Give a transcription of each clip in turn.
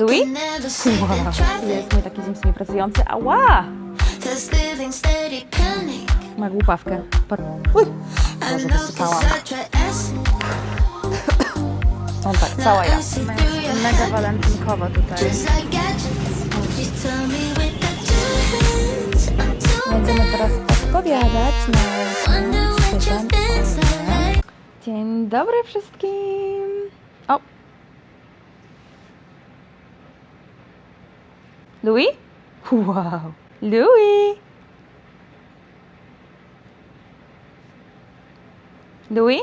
Louis? Wow. Jest mój taki ziemski pracujący. Ała! Ma głupawkę. Uj! Może wysypałam. On tak, cała ja. Mega walentynkowo tutaj. Będziemy teraz odpowiadać na pytania. Dzień dobry wszystkim. O. Louis? Wow. Louis. Louis?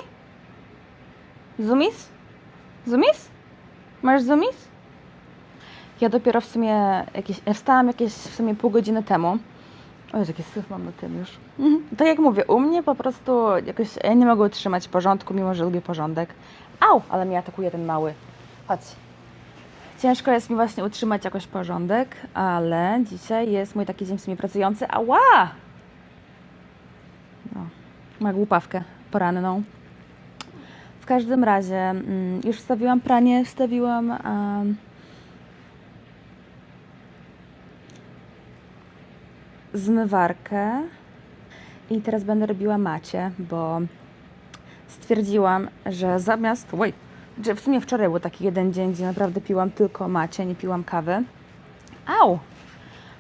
Zumis? Zumis? Masz zumis? Ja dopiero w sumie jakieś, ja wstałam jakieś w sumie pół godziny temu. O Jezu, jaki syf mam na tym już. Mhm. Tak jak mówię, u mnie po prostu jakoś ja nie mogę utrzymać porządku, mimo że lubię porządek. Au, ale mnie atakuje ten mały. Chodź. Ciężko jest mi właśnie utrzymać jakoś porządek, ale dzisiaj jest mój taki dzień w sumie pracujący. Ała! No, ma głupawkę poranną. W każdym razie mm, już wstawiłam pranie, wstawiłam em, zmywarkę i teraz będę robiła macie, bo stwierdziłam, że zamiast. Że w sumie wczoraj był taki jeden dzień, gdzie naprawdę piłam tylko macie, nie piłam kawy. Au!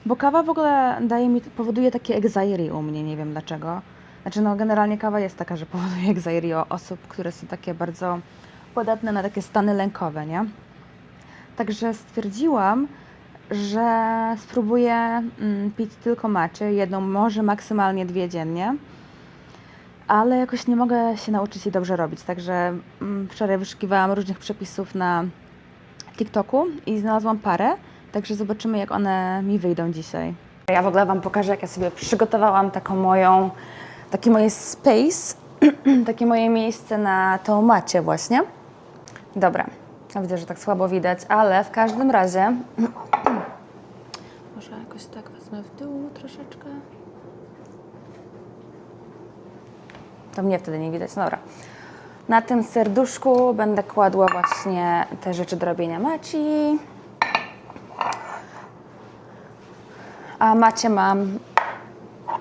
Bo kawa w ogóle daje mi, powoduje takie anxiety u mnie, nie wiem dlaczego. Znaczy, no generalnie kawa jest taka, że powoduje anxiety u osób, które są takie bardzo podatne na takie stany lękowe, nie? Także stwierdziłam, że spróbuję mm, pić tylko macie, jedną, może maksymalnie dwie dziennie, ale jakoś nie mogę się nauczyć jej dobrze robić. Także mm, wczoraj wyszukiwałam różnych przepisów na TikToku i znalazłam parę, także zobaczymy, jak one mi wyjdą dzisiaj. Ja w ogóle Wam pokażę, jak ja sobie przygotowałam taką moją, taki moje space, takie moje miejsce na tą macie właśnie. Dobra, ja widzę, że tak słabo widać, ale w każdym razie może jakoś tak wezmę w dół troszeczkę. To mnie wtedy nie widać, no dobra. Na tym serduszku będę kładła właśnie te rzeczy do robienia maci. A macie mam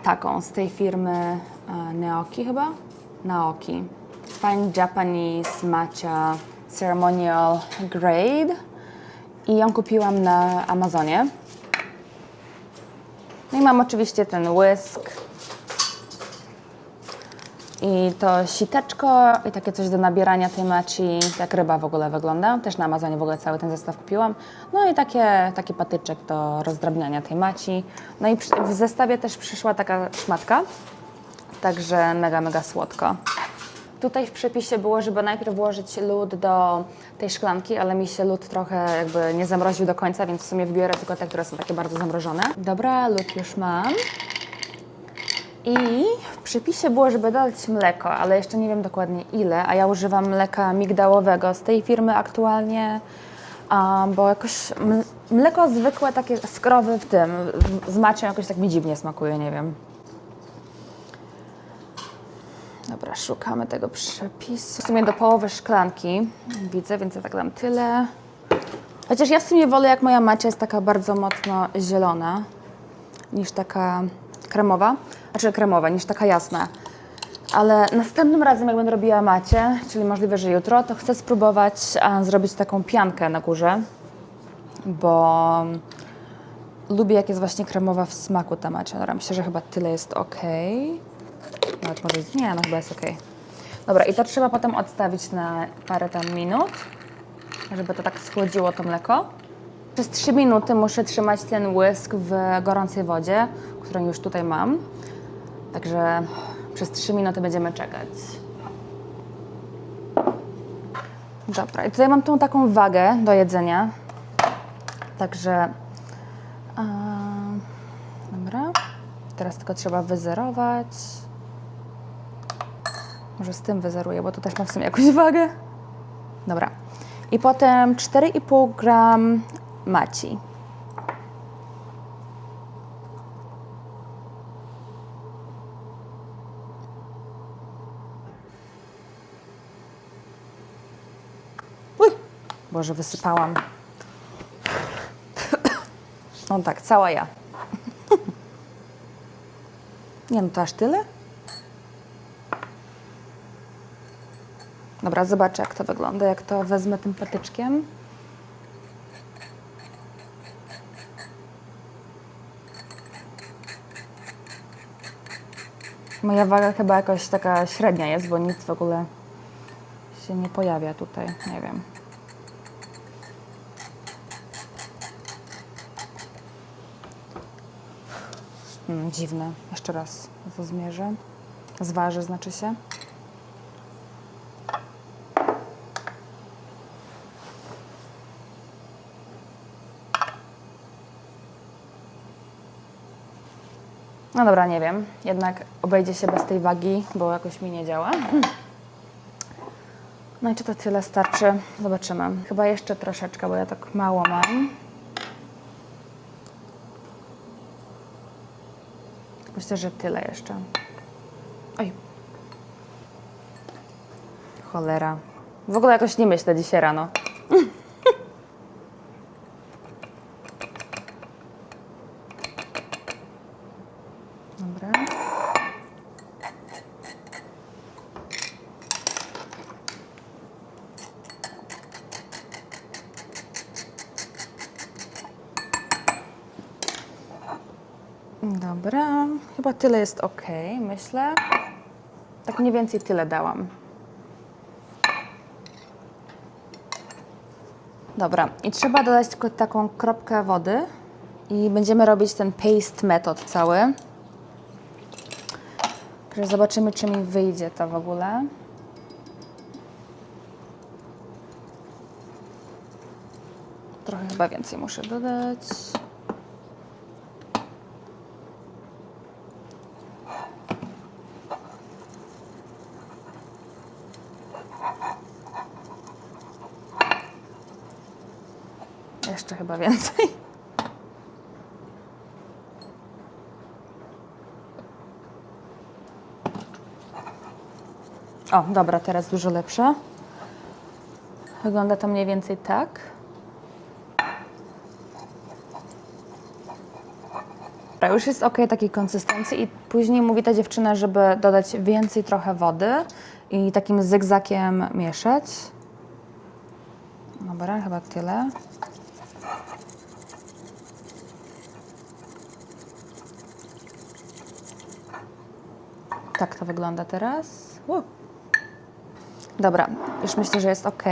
taką z tej firmy e, Naoki chyba? Naoki. Fine Japanese Matcha Ceremonial Grade. I ją kupiłam na Amazonie. No i mam oczywiście ten łysk. I to siteczko i takie coś do nabierania tej maci, jak ryba w ogóle wygląda. Też na Amazonie w ogóle cały ten zestaw kupiłam. No i takie, taki patyczek do rozdrabniania tej maci. No i w zestawie też przyszła taka szmatka, także mega, mega słodko. Tutaj w przepisie było, żeby najpierw włożyć lód do tej szklanki, ale mi się lód trochę jakby nie zamroził do końca, więc w sumie wybiorę tylko te, które są takie bardzo zamrożone. Dobra, lód już mam. I w przepisie było, żeby dodać mleko, ale jeszcze nie wiem dokładnie ile, a ja używam mleka migdałowego z tej firmy aktualnie, bo jakoś mleko zwykłe, takie skrowy w tym, z macią jakoś tak mi dziwnie smakuje, nie wiem. Dobra, szukamy tego przepisu. W sumie do połowy szklanki widzę, więc ja tak dam tyle. Chociaż ja w sumie wolę, jak moja macia jest taka bardzo mocno zielona, niż taka kremowa. Znaczy kremowa, niż taka jasna. Ale następnym razem, jak będę robiła macie, czyli możliwe, że jutro, to chcę spróbować a, zrobić taką piankę na górze, bo lubię, jak jest właśnie kremowa w smaku ta macia. Dobra, myślę, że chyba tyle jest ok. Nawet może jest, nie, no chyba jest ok. Dobra, i to trzeba potem odstawić na parę tam minut, żeby to tak schłodziło to mleko. Przez 3 minuty muszę trzymać ten łysk w gorącej wodzie, którą już tutaj mam. Także przez 3 minuty będziemy czekać. Dobra, i tutaj mam tą taką wagę do jedzenia. Także. a, dobra. Teraz tylko trzeba wyzerować. Może z tym wyzeruję, bo to też ma w sumie jakąś wagę. Dobra. I potem 4,5 gram maci. Boże, wysypałam. No tak, cała ja. Nie no, to aż tyle? Dobra, zobaczę jak to wygląda, jak to wezmę tym patyczkiem. Moja waga chyba jakoś taka średnia jest, bo nic w ogóle się nie pojawia tutaj, nie wiem. Hmm, dziwne. Jeszcze raz to zmierzę. Zważę, znaczy się. No dobra, nie wiem. Jednak obejdzie się bez tej wagi, bo jakoś mi nie działa. No i czy to tyle starczy? Zobaczymy. Chyba jeszcze troszeczkę, bo ja tak mało mam. Myślę, że tyle jeszcze. Oj. Cholera. W ogóle jakoś nie myślę dzisiaj rano. Dobra. Dobra, chyba tyle jest ok, myślę. Tak mniej więcej tyle dałam. Dobra, i trzeba dodać tylko taką kropkę wody i będziemy robić ten paste metod cały. Także zobaczymy, czy mi wyjdzie to w ogóle. Trochę chyba więcej muszę dodać. Jeszcze chyba więcej. O, dobra, teraz dużo lepsze. Wygląda to mniej więcej tak. Dobra, już jest ok takiej konsystencji i później mówi ta dziewczyna, żeby dodać więcej trochę wody i takim zygzakiem mieszać. Dobra, chyba tyle. Tak to wygląda teraz. Dobra, już myślę, że jest ok.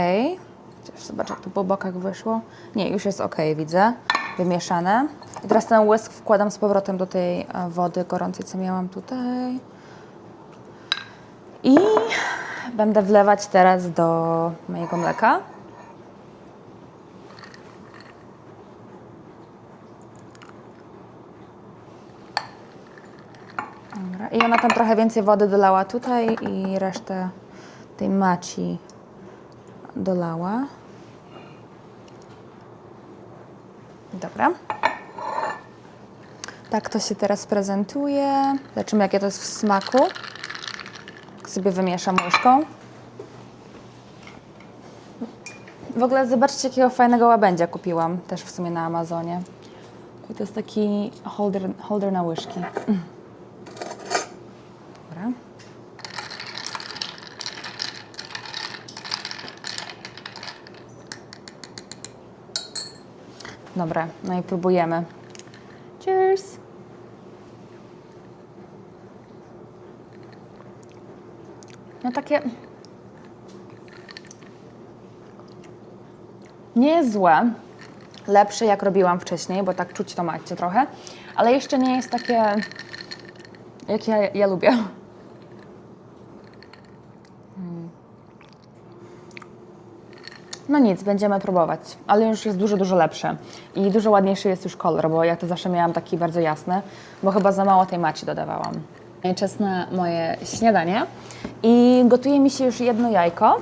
Chociaż zobacz, jak tu po bokach wyszło. Nie, już jest ok, widzę. Wymieszane. I teraz ten łysk wkładam z powrotem do tej e, wody gorącej, co miałam tutaj. I będę wlewać teraz do mojego mleka. Dobra. I ona tam trochę więcej wody dolała tutaj i resztę tej maci dolała. Dobra. Tak to się teraz prezentuje. Zobaczymy, jakie to jest w smaku. Tak sobie wymieszam łyżką. W ogóle zobaczcie, jakiego fajnego łabędzia kupiłam. Też w sumie na Amazonie. I to jest taki holder, holder na łyżki. Dobra, no i próbujemy. Cheers! No takie... Nie jest złe. Lepsze jak robiłam wcześniej, bo tak czuć to macie trochę. Ale jeszcze nie jest takie, jak ja, ja lubię. No nic, będziemy próbować, ale już jest dużo, dużo lepsze i dużo ładniejszy jest już kolor, bo ja to zawsze miałam taki bardzo jasny, bo chyba za mało tej maci dodawałam. Czas na moje śniadanie i gotuje mi się już jedno jajko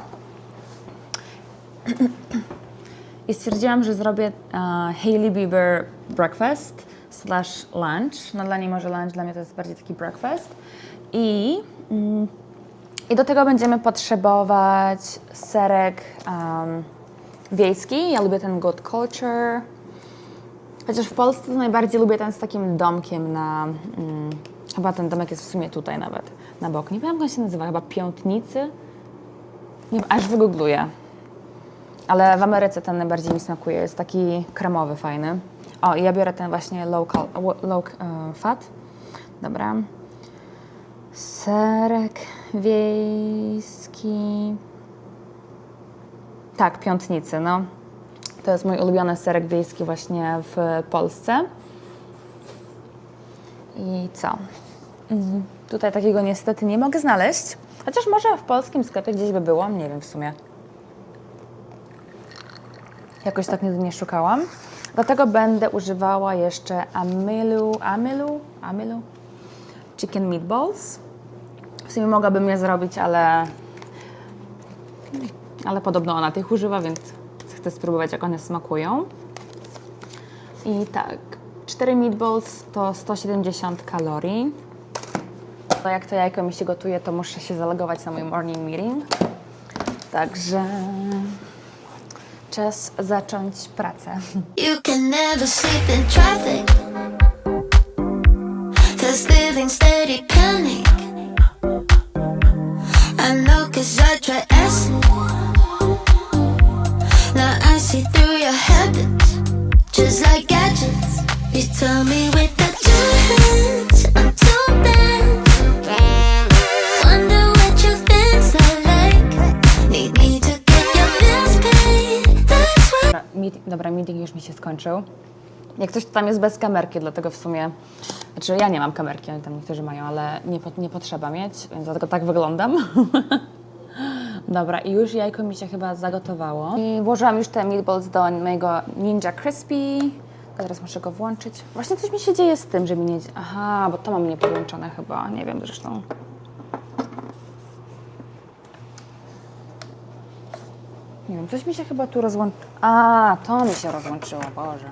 i stwierdziłam, że zrobię uh, Hailey Bieber breakfast slash lunch. No dla niej może lunch, dla mnie to jest bardziej taki breakfast i... Mm, i do tego będziemy potrzebować serek um, wiejski. Ja lubię ten Good Culture. Chociaż w Polsce to najbardziej lubię ten z takim domkiem na... Mm, chyba ten domek jest w sumie tutaj nawet, na bok. Nie wiem, jak on się nazywa, chyba Piątnicy? Nie wiem, aż wygoogluję. Ale w Ameryce ten najbardziej mi smakuje. Jest taki kremowy, fajny. O, i ja biorę ten właśnie low, cal- low e, fat. Dobra. Serek wiejski. Tak, piątnicy, no. To jest mój ulubiony serek wiejski właśnie w Polsce. I co? Mhm. Tutaj takiego niestety nie mogę znaleźć. Chociaż może w polskim sklepie gdzieś by było, nie wiem w sumie. Jakoś tak nigdy nie szukałam. Dlatego będę używała jeszcze Amilu, Amilu, Amilu Chicken Meatballs. W sumie mogłabym je zrobić, ale ale podobno ona tych używa, więc chcę spróbować, jak one smakują. I tak, 4 meatballs to 170 kalorii. To jak to jajko mi się gotuje, to muszę się zalogować na mój morning meeting. Także czas zacząć pracę. You can never sleep in traffic. Cause living steady panic. I know cause I try Dobra, meet, dobra, meeting już mi się skończył. Jak to tam jest bez kamerki, dlatego w sumie, znaczy ja nie mam kamerki, ale tam niektórzy mają, ale nie, po, nie potrzeba mieć, więc dlatego tak wyglądam. Dobra, i już jajko mi się chyba zagotowało. I włożyłam już te meatballs do mojego Ninja Crispy. Teraz muszę go włączyć. Właśnie coś mi się dzieje z tym, że mi nie... Aha, bo to mam nie podłączone chyba, nie wiem zresztą. Nie wiem, coś mi się chyba tu rozłączyło. A, to mi się rozłączyło, Boże.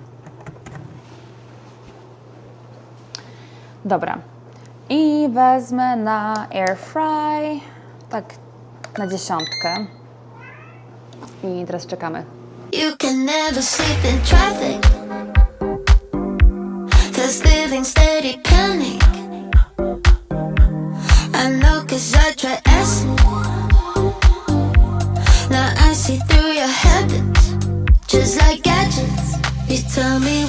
Dobra. I wezmę na air fry, tak na dziesiątkę. I teraz czekamy. You can never sleep in traffic. Cause living steady panic. I know cause I try acid. Now I see through your habits. Just like gadgets. You tell me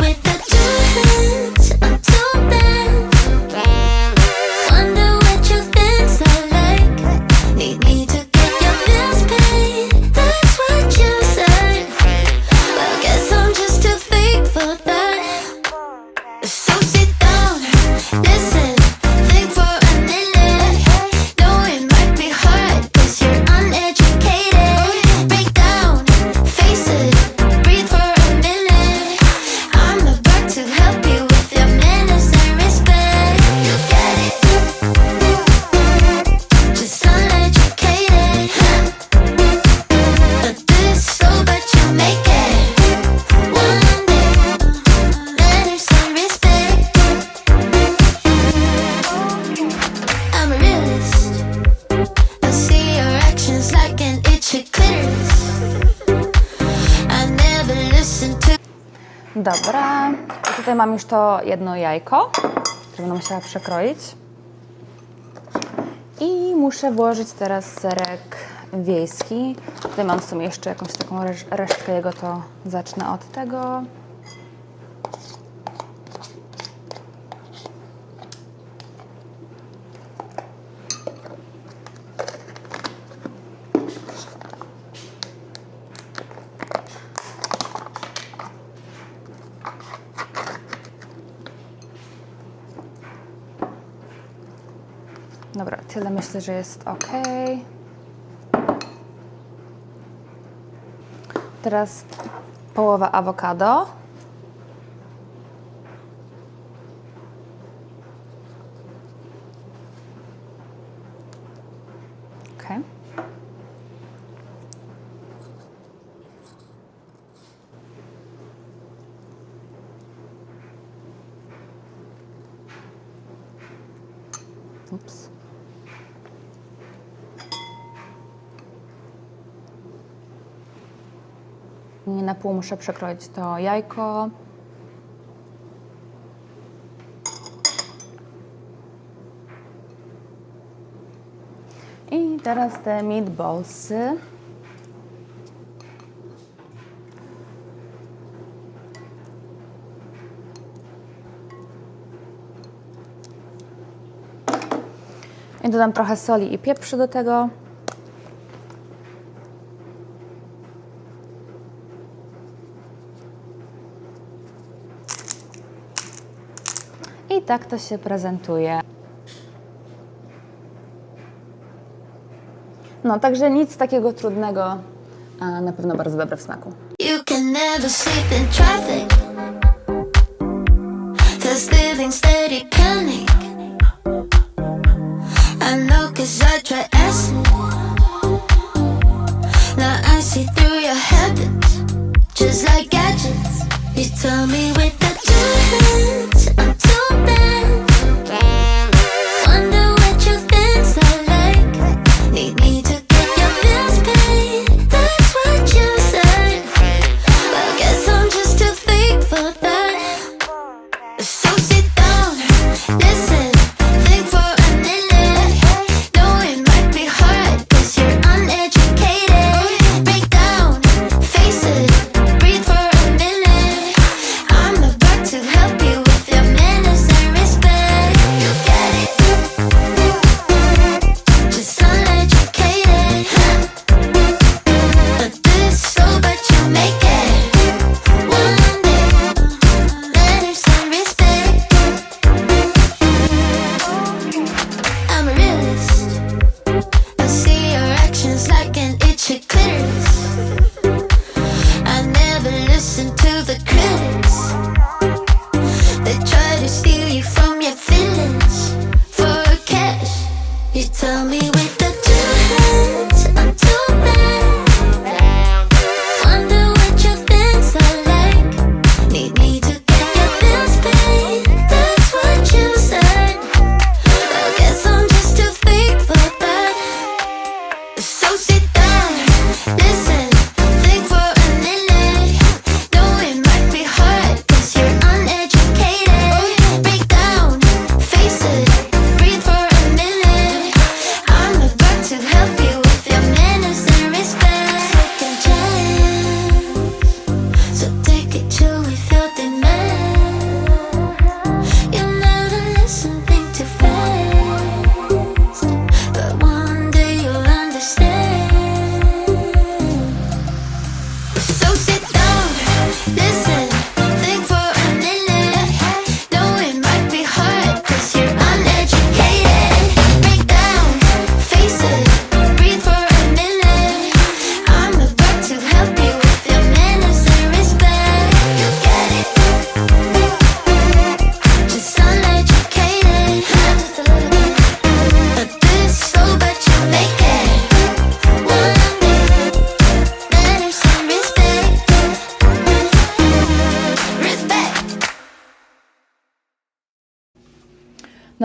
Dobra. I tutaj mam już to jedno jajko, które będę musiała przekroić. I muszę włożyć teraz serek wiejski. Tutaj mam w sumie jeszcze jakąś taką resz- resztkę jego, to zacznę od tego. Dobra, tyle myślę, że jest ok. Teraz połowa awokado. muszę przekroić to jajko. I teraz te meatballsy. I dodam trochę soli i pieprzu do tego. I tak to się prezentuje. No, także nic takiego trudnego, a na pewno bardzo dobre w smaku. You can never sleep in traffic. Cause living steady panic. I know cause I try acid. Now I see through your habits. Just like gadgets. You tell me with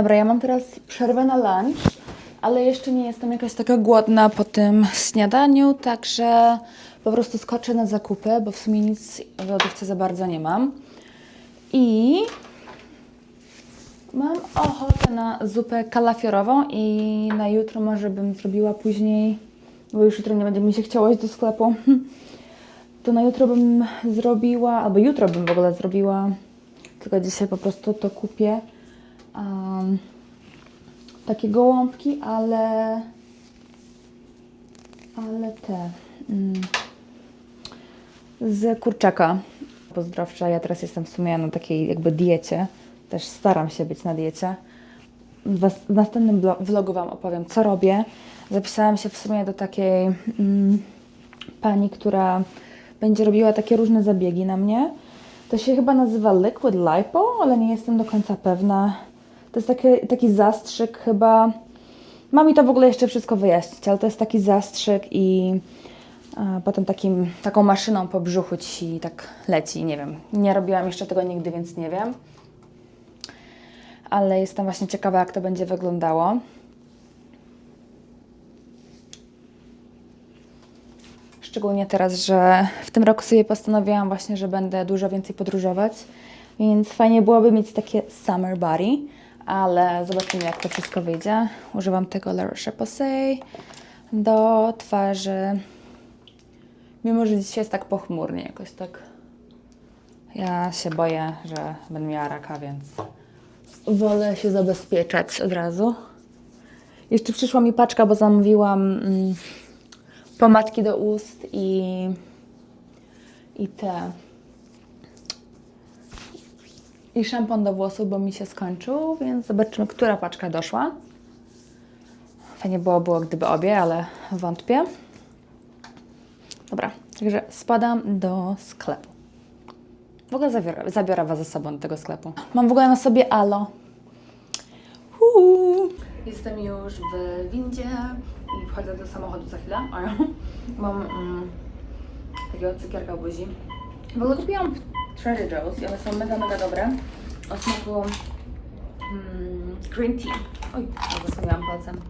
Dobra, ja mam teraz przerwę na lunch, ale jeszcze nie jestem jakaś taka głodna po tym śniadaniu, także po prostu skoczę na zakupy, bo w sumie nic w lodówce za bardzo nie mam. I mam ochotę na zupę kalafiorową i na jutro może bym zrobiła później, bo już jutro nie będzie mi się chciało iść do sklepu. To na jutro bym zrobiła, albo jutro bym w ogóle zrobiła, tylko dzisiaj po prostu to kupię um, takie gołąbki, ale ale te mm, z kurczaka pozdrowcza. Ja teraz jestem w sumie na takiej jakby diecie. Też staram się być na diecie. W, następnym vlogu Wam opowiem, co robię. Zapisałam się w sumie do takiej mm, pani, która będzie robiła takie różne zabiegi na mnie. To się chyba nazywa Liquid Lipo, ale nie jestem do końca pewna. To jest taki, taki zastrzyk chyba. Ma mi to w ogóle jeszcze wszystko wyjaśnić, ale to jest taki zastrzyk i a, potem takim, taką maszyną po brzuchu ci tak leci. Nie wiem. Nie robiłam jeszcze tego nigdy, więc nie wiem. Ale jestem właśnie ciekawa, jak to będzie wyglądało. Szczególnie teraz, że w tym roku sobie postanowiłam właśnie, że będę dużo więcej podróżować, więc fajnie byłoby mieć takie summer body. Ale zobaczymy jak to wszystko wyjdzie. Używam tego La Roche-Posay do twarzy. Mimo, że dzisiaj jest tak pochmurnie, jakoś tak. Ja się boję, że będę miała raka, więc wolę się zabezpieczać od razu. Jeszcze przyszła mi paczka, bo zamówiłam mm, pomadki do ust i, i te. I szampon do włosów, bo mi się skończył, więc zobaczymy, która paczka doszła. Fajnie było, było gdyby obie, ale wątpię. Dobra, także spadam do sklepu. W ogóle zabiorę, zabiorę Was ze sobą do tego sklepu. Mam w ogóle na sobie alo. Uhu. Jestem już w windzie i wchodzę do samochodu za chwilę. Mam mm, takiego cukierka w buzi. W ogóle kupiłam Trader Joe's i one są mega, mega dobre. O smaku mm, green tea. Oj, zasłoniłam palcem.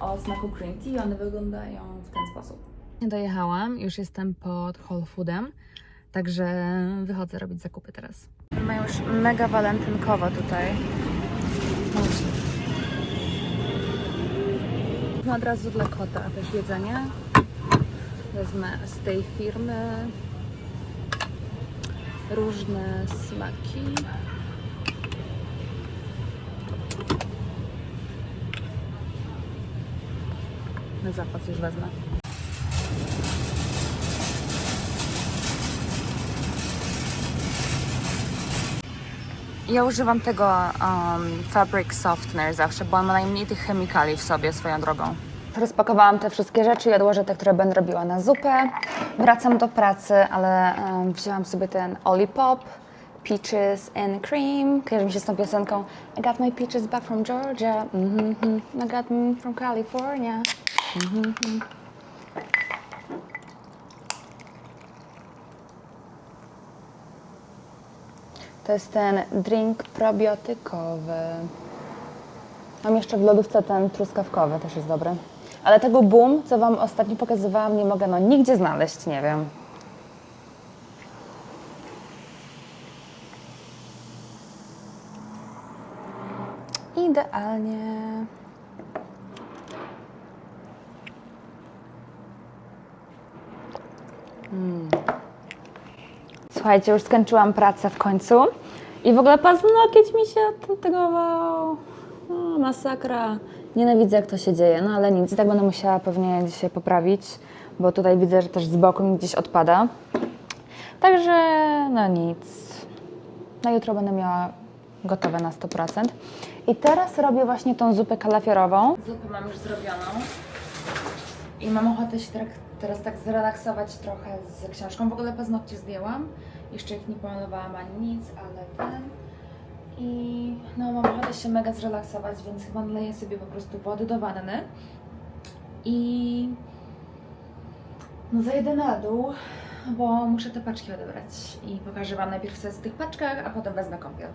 O smaku green tea i one wyglądają w ten sposób. Dojechałam, już jestem pod Whole Foodem, także wychodzę robić zakupy teraz. Mają już mega walentynkowo tutaj. Wezmę od razu dla kota też jedzenie. Wezmę z tej firmy różne smaki. Na zapas już wezmę. Ja używam tego um, Fabric Softener zawsze, bo on ma najmniej tych chemikali w sobie swoją drogą. Rozpakowałam te wszystkie rzeczy i odłożę te, które będę robiła na zupę. Wracam do pracy, ale um, wzięłam sobie ten Olipop, Peaches and Cream. Kojarzy mi się z tą piosenką I got my peaches back from Georgia. Mm -hmm. I got them from California. To jest ten drink probiotykowy. Mam jeszcze w lodówce ten truskawkowy, też jest dobry. Ale tego boom, co Wam ostatnio pokazywałam, nie mogę no nigdzie znaleźć, nie wiem. Idealnie. Słuchajcie, już skończyłam pracę w końcu i w ogóle paznokieć mi się odtegował. O, masakra. Nienawidzę, jak to się dzieje, no ale nic, tak będę musiała pewnie dzisiaj poprawić, bo tutaj widzę, że też z boku mi gdzieś odpada. Także, no nic. Na jutro będę miała gotowe na 100%. I teraz robię właśnie tą zupę kalafiorową. Zupę mam już zrobioną. I mam ochotę się teraz, teraz tak zrelaksować trochę z książką. W ogóle paznokcie zdjęłam. Jeszcze ich nie pomalowałam ani nic, ale ten. I no mam ochotę się mega zrelaksować, więc chyba naleję sobie po prostu wody do wanny. I no zajdę na dół, bo muszę te paczki odebrać. I pokażę Wam najpierw co jest w tych paczkach, a potem wezmę kąpiel.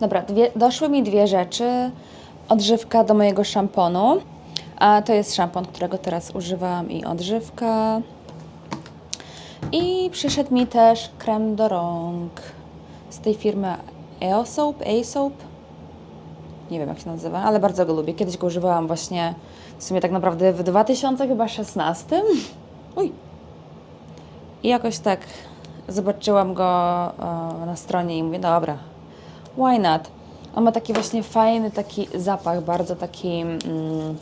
Dobra, dwie, doszły mi dwie rzeczy. Odżywka do mojego szamponu. A to jest szampon, którego teraz używam i odżywka. I przyszedł mi też krem do rąk z tej firmy Eosoap, Asoap. Nie wiem jak się nazywa, ale bardzo go lubię. Kiedyś go używałam właśnie w sumie tak naprawdę w 2016. Uj. I jakoś tak zobaczyłam go e, na stronie i mówię, dobra, why not? On ma taki właśnie fajny taki zapach, bardzo taki mm,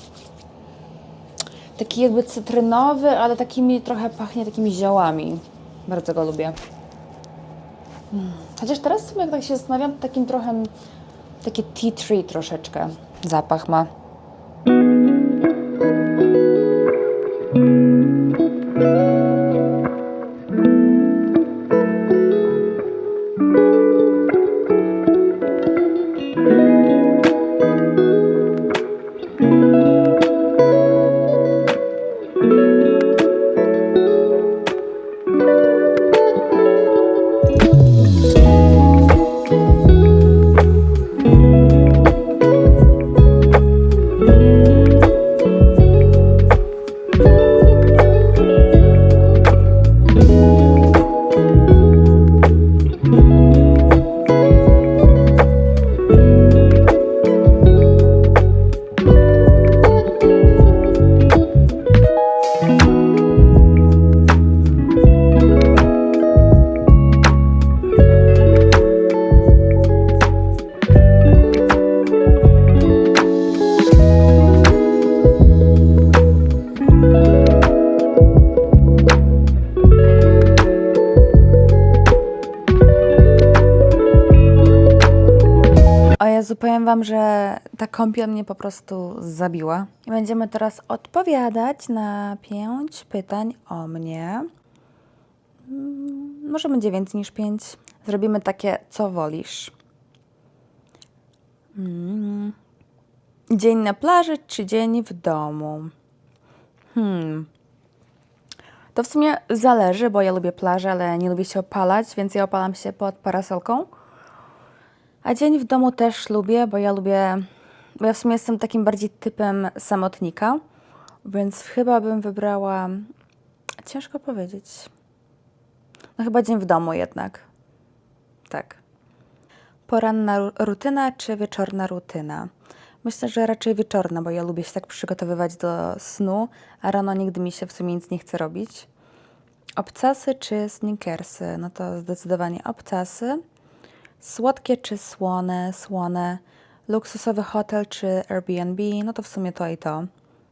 taki jakby cytrynowy, ale takimi trochę pachnie takimi ziołami. Bardzo go lubię. Chociaż teraz sobie jak tak się zastanawiam, takim trochę taki tea tree troszeczkę zapach ma. Razu powiem Wam, że ta kąpiel mnie po prostu zabiła. Będziemy teraz odpowiadać na pięć pytań o mnie. Mm, Może będzie więcej niż pięć. Zrobimy takie, co wolisz. Mm. Dzień na plaży czy dzień w domu? Hmm. To w sumie zależy, bo ja lubię plażę, ale nie lubię się opalać, więc ja opalam się pod parasolką. A dzień w domu też lubię, bo ja lubię, bo ja w sumie jestem takim bardziej typem samotnika, więc chyba bym wybrała, ciężko powiedzieć. No chyba dzień w domu jednak. Tak. Poranna ru- rutyna czy wieczorna rutyna? Myślę, że raczej wieczorna, bo ja lubię się tak przygotowywać do snu, a rano nigdy mi się w sumie nic nie chce robić. Obcasy czy sneakersy? No to zdecydowanie obcasy. Słodkie czy słone? Słone. Luksusowy hotel czy Airbnb? No to w sumie to i to.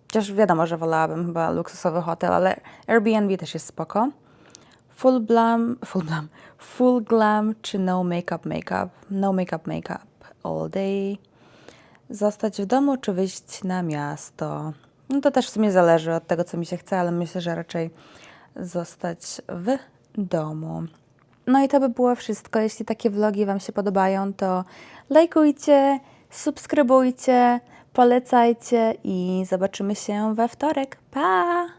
Chociaż wiadomo, że wolałabym chyba luksusowy hotel, ale Airbnb też jest spoko. Full glam, full glam, full glam czy no makeup makeup? No makeup makeup all day. Zostać w domu czy wyjść na miasto? No to też w sumie zależy od tego, co mi się chce, ale myślę, że raczej zostać w domu. No i to by było wszystko. Jeśli takie vlogi Wam się podobają, to lajkujcie, subskrybujcie, polecajcie i zobaczymy się we wtorek. Pa!